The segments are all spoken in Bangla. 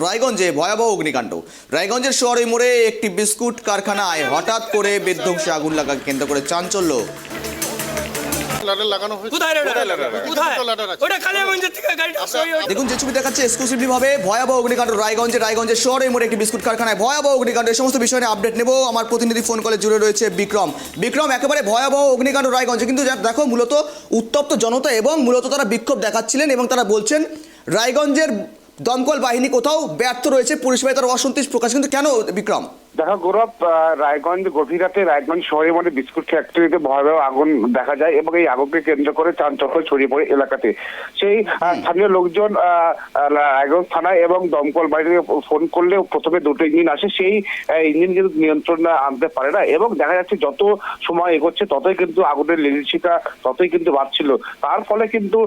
রায়গঞ্জে ভয়াবহ অগ্নিকাণ্ড। রায়গঞ্জের শহরে মোড়ে একটি বিস্কুট কারখানায় হঠাৎ করে বিধ্বংসী আগুন লাগা কেন্দ্র করে চাঞ্চল্য। ওই- দেখুন যে ছবি দেখাচ্ছে এক্সক্লুসিভলি ভাবে ভয়াবহ অগ্নিকাণ্ড রায়গঞ্জে রায়গঞ্জের শহরে মোড়ে একটি বিস্কুট কারখানায় ভয়াবহ অগ্নিকাণ্ড। এই সমস্ত বিষয়ে নিয়ে আপডেট নেব। আমার প্রতিনিধি ফোন কলে জুড়ে রয়েছে বিক্রম। বিক্রম একেবারে ভয়াবহ অগ্নিকাণ্ড রায়গঞ্জে। কিন্তু যা- দেখো মূলত উত্তপ্ত জনতা এবং মূলত তারা বিক্ষোভ দেখাচ্ছিলেন এবং তারা বলছেন রায়গঞ্জের দমকল বাহিনী কোথাও ব্যর্থ রয়েছে পরিষেবায় তার অসন্তোষ প্রকাশ। কিন্তু কেন বিক্রম? দেখো গৌরব রায়গঞ্জ গভীর রাতে রায়গঞ্জ শহরের মধ্যে বিস্কুট ফ্যাক্টরিতে ভয়াবহ আগুন দেখা যায় এবং এই আগুনকে কেন্দ্র করে চাঞ্চল্য ছড়িয়ে পড়ে এলাকাতে। সেই স্থানীয় লোকজন রায়গঞ্জ থানায় এবং দমকল বাহিনীকে ফোন করলে প্রথমে দুটো ইঞ্জিন আসে সেই ইঞ্জিন কিন্তু নিয়ন্ত্রণ আনতে পারে না এবং দেখা যাচ্ছে যত সময় এগোচ্ছে ততই কিন্তু আগুনের লেলিশিকা ততই কিন্তু বাড়ছিল। তার ফলে কিন্তু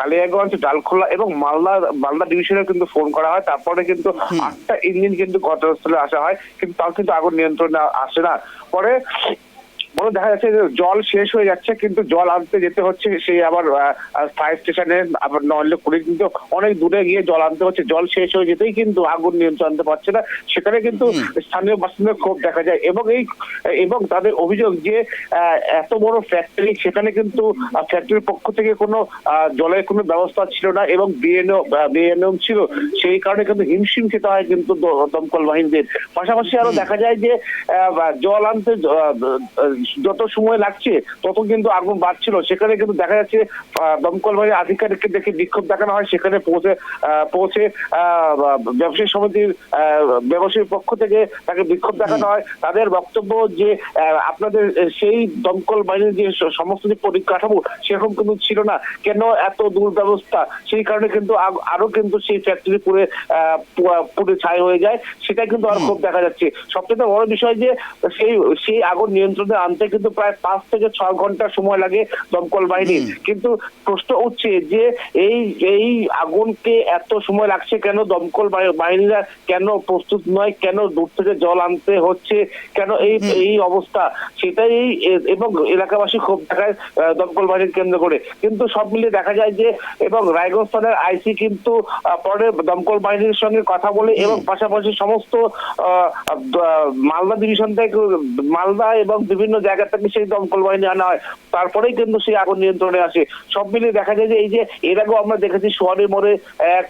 কালিয়াগঞ্জ ডালখোলা এবং মালদা মালদা ডিভিশনে কিন্তু ফোন করা হয়। তারপরে কিন্তু আটটা ইঞ্জিন কিন্তু ঘটনাস্থলে আসা হয়। কিন্তু তাও কিন্তু আগুন নিয়ন্ত্রণে আসে না। পরে বড় দেখা যাচ্ছে যে জল শেষ হয়ে যাচ্ছে কিন্তু জল আনতে যেতে হচ্ছে সেই আবার ফায়ার স্টেশনে আবার নইলে করে কিন্তু অনেক দূরে গিয়ে জল আনতে হচ্ছে। জল শেষ হয়ে যেতেই কিন্তু আগুন নিয়ন্ত্রণ আনতে পারছে না। সেখানে কিন্তু স্থানীয় বাসিন্দার ক্ষোভ দেখা যায় এবং এই এবং তাদের অভিযোগ যে এত বড় ফ্যাক্টরি সেখানে কিন্তু ফ্যাক্টরির পক্ষ থেকে কোনো জলের কোনো ব্যবস্থা ছিল না এবং বিএনও বিএনও ছিল। সেই কারণে কিন্তু হিমশিম খেতে হয় কিন্তু দমকল বাহিনীদের। পাশাপাশি আরও দেখা যায় যে জল আনতে যত সময় লাগছে তত কিন্তু আগুন বাড়ছিল। সেখানে কিন্তু দেখা যাচ্ছে দমকল বাহিনীর আধিকারিককে দেখে বিক্ষোভ দেখানো হয়। সেখানে পৌঁছে পৌঁছে ব্যবসায়ী সমিতির ব্যবসায়ীর পক্ষ থেকে তাকে বিক্ষোভ দেখানো হয়। তাদের বক্তব্য যে আপনাদের সেই দমকল বাহিনীর যে সমস্ত যে পরিকাঠামো সেরকম কিন্তু ছিল না। কেন এত দুর্ব্যবস্থা? সেই কারণে কিন্তু আরও কিন্তু সেই ফ্যাক্টরি পুরে আহ, পু- পুড়ে ছাই হয়ে যায়। সেটা কিন্তু আর খুব দেখা যাচ্ছে। সবচেয়ে বড় বিষয় যে সেই সেই আগুন নিয়ন্ত্রণে আনতে কিন্তু প্রায় পাঁচ থেকে ছয় ঘণ্টা সময় লাগে দমকল বাহিনীর। কিন্তু প্রশ্ন উঠছে যে এই এই আগুনকে এত সময় লাগছে কেন? দমকল বাহি- বাহিনীরা কেন প্রস্তুত নয়? কেন দূর থেকে জল আনতে হচ্ছে? কেন এই এই অবস্থা? সেটাই এবং এলাকাবাসী ক্ষোভ দেখায় দমকল বাহিনীর কেন্দ্র করে। কিন্তু সব মিলিয়ে দেখা যায় যে এবং রায়গঞ্জ থানার আইসি কিন্তু পরে দমকল বাহিনীর সঙ্গে কথা বলে এবং পাশাপাশি সমস্ত মালদা ডিভিশন থেকে মালদা এবং বিভিন্ন জায়গা থেকে সেই দমকল বাহিনী আনা হয় তারপরেই কিন্তু সেই আগুন নিয়ন্ত্রণে আসে। সব মিলিয়ে দেখা যায় যে এই যে এর আগেও আমরা দেখেছি শহরের মোড়ে এক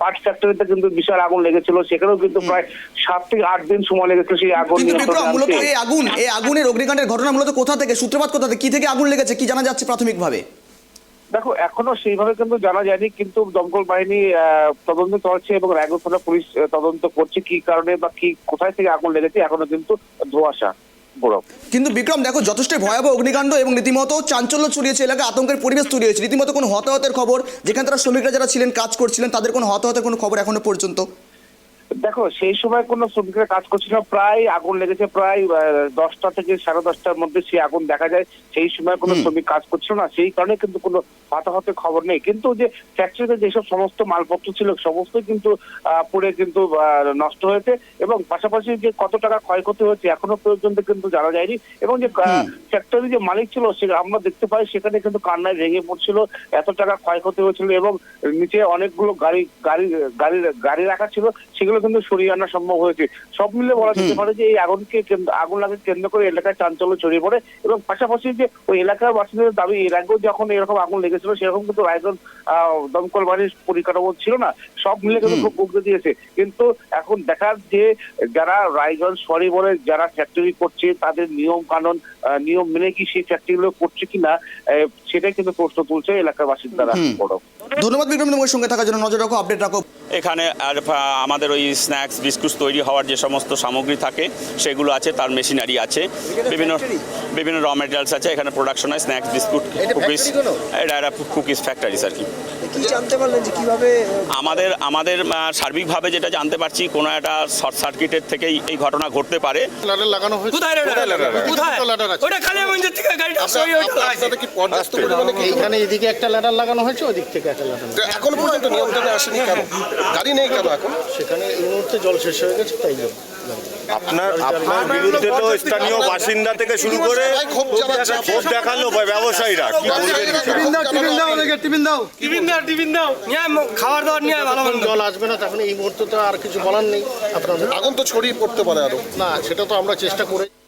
পার্ট ফ্যাক্টরিতে কিন্তু বিশাল আগুন লেগেছিল সেখানেও কিন্তু প্রায় সাত থেকে আট দিন সময় লেগেছিল সেই আগুন নিয়ন্ত্রণে মূলত এই আগুন এই আগুনের অগ্নিকাণ্ডের ঘটনা মূলত কোথা থেকে সূত্রপাত কোথা থেকে কি থেকে আগুন লেগেছে কি জানা যাচ্ছে প্রাথমিকভাবে? দেখো এখনও সেইভাবে কিন্তু জানা যায়নি কিন্তু দমকল বাহিনী আহ, তদন্ত চলছে এবং রায়গঞ্জ থানা পুলিশ তদন্ত করছে কি কারণে বা কি কোথায় থেকে আগুন লেগেছে এখনও কিন্তু ধোয়াশা। কিন্তু বিক্রম, দেখো যথেষ্ট ভয়াবহ অগ্নিকাণ্ড এবং রীতিমতো চাঞ্চল্য ছড়িয়েছে, এলাকায় আতঙ্কের পরিবেশ তৈরি হয়েছে রীতিমতো কোনো হতাহতের খবর, যেখানে তারা শ্রমিকরা যারা ছিলেন, কাজ করছিলেন, তাদের কোনো হতাহতের কোনো খবর এখনও পর্যন্ত? দেখো সেই সময় কোনো শ্রমিকরা কাজ করছিল প্রায় আগুন লেগেছে প্রায় দশটা থেকে সাড়ে দশটার মধ্যে সেই আগুন দেখা যায়। সেই সময় কোনো শ্রমিক কাজ করছিল না সেই কারণে কিন্তু কোনো হতাহতের খবর নেই। কিন্তু যে ফ্যাক্টরিতে যেসব সমস্ত মালপত্র ছিল সমস্ত কিন্তু পুড়ে কিন্তু নষ্ট হয়েছে এবং পাশাপাশি যে কত টাকা ক্ষয়ক্ষতি হয়েছে এখনও পর্যন্ত কিন্তু জানা যায়নি এবং যে ফ্যাক্টরি যে মালিক ছিল সে আমরা দেখতে পাই সেখানে কিন্তু কান্নায় ভেঙে পড়ছিল এত টাকা ক্ষয়ক্ষতি হয়েছিল এবং নিচে অনেকগুলো গাড়ি গাড়ি গাড়ি গাড়ি রাখা ছিল সেগুলো কিন্তু সরিয়ে আনা সম্ভব হয়েছে। সব মিলে বলা যেতে পারে যে এই আগুনকে আগুন লাগে কেন্দ্র করে এলাকায় চাঞ্চল্য ছড়িয়ে পড়ে এবং পাশাপাশি যে ওই এলাকার বাসিন্দাদের দাবি এর আগেও যখন এরকম আগুন লেগেছিল সেরকম কিন্তু রায়গঞ্জ আহ, দমকল বাহিনীর পরিকাঠামো ছিল না। সব মিলে কিন্তু খুব উগড়ে দিয়েছে। কিন্তু এখন দেখার যে যারা রায়গঞ্জ শহরে বলে যারা ফ্যাক্টরি করছে তাদের নিয়ম কানুন আহ, নিয়ম মেনে কি সেই ফ্যাক্টরিগুলো করছে কিনা আহ, সেটাই কিন্তু প্রশ্ন তুলছে এলাকার বাসিন্দারা। বড়। ধন্যবাদ বিক্রম তোমার সঙ্গে থাকার জন্য। নজর রাখো আপডেট রাখো। এখানে আর আমাদের ওই স্ন্যাক্স বিস্কুট তৈরি হওয়ার যে সমস্ত সামগ্রী থাকে সেগুলো আছে তার মেশিনারি আছে। বিভিন্ন বিভিন্ন র মেটেরিয়ালস আছে এখানে প্রোডাকশন হয় স্ন্যাক্স বিস্কুট কুকিজ এটা একটা কুকিজ ফ্যাক্টরিস আর কি? কি জানতে পারলেন যে কীভাবে আমাদের আমাদের সার্বিকভাবে যেটা জানতে পারছি কোনো একটা শর্ট সার্কিটের থেকেই এই ঘটনা ঘটতে পারে। লাগানো হয়েছে। কোথায়। ওটা কালিয়াগঞ্জের থেকে গাড়িটা আপনার- কি পর্যাপ্ত পরিমাণে এইখানে এদিকে একটা ল্যাডার লাগানো হয়েছে ওদিক থেকে একটা এখনও পর্যন্ত নিয়ন্ত্রণে আসেনি কেন? গাড়ি নেই কেন এখন? সেখানে এই মুহূর্তে জল শেষ হয়ে গেছে তাই জন্য। আপনার আপনার বিরুদ্ধে তো স্থানীয় বাসিন্দা থেকে শুরু করে ক্ষোভ দেখাল ব্যবসায়ীরা কি বলবেন? দাও, টিফিন দাও, টিফিন দাও নিয়ে খাবার দাবার নিয়ে ভালো জল আসবে না তখন এই মুহূর্তে তো আর কিছু বলার নেই। আপনাদের আগুন তো ছড়িয়ে পড়তে পারে আরও। না সেটা তো আমরা চেষ্টা করে